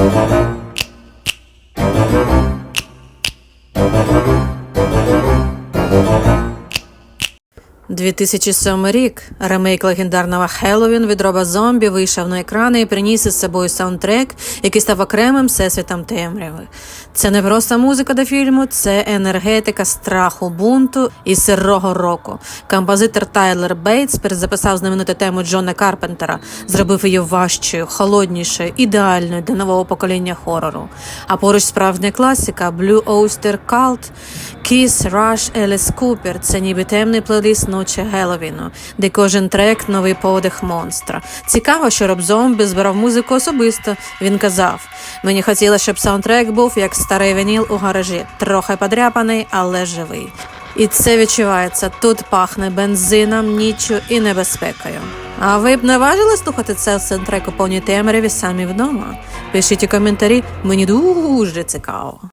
Thank you. – 2007 рік. Ремейк легендарного Хеллоуін від Роба Зомбі вийшов на екрани і приніс із собою саундтрек, який став окремим всесвітом темряви. Це не просто музика до фільму, це енергетика страху бунту і сирого року. Композитор Тайлер Бейтс перезаписав знамениту тему Джона Карпентера, зробив її важчою, холоднішою, ідеальною для нового покоління хорору. А поруч справжня класика Blue Oyster Cult, Kiss, Rush, Alice Cooper – це ніби темний плейліст ночі Геловіну, де кожен трек новий подих монстра. Цікаво, що Роб Зомбі збирав музику особисто. Він казав: мені хотілося, щоб саундтрек був як старий вініл у гаражі, трохи подряпаний, але живий. І це відчувається. Тут пахне бензином, ніччю і небезпекою. А ви б не важили слухати цей саундтрек у повній темряві самі вдома? Пишіть у коментарі, мені дуже цікаво.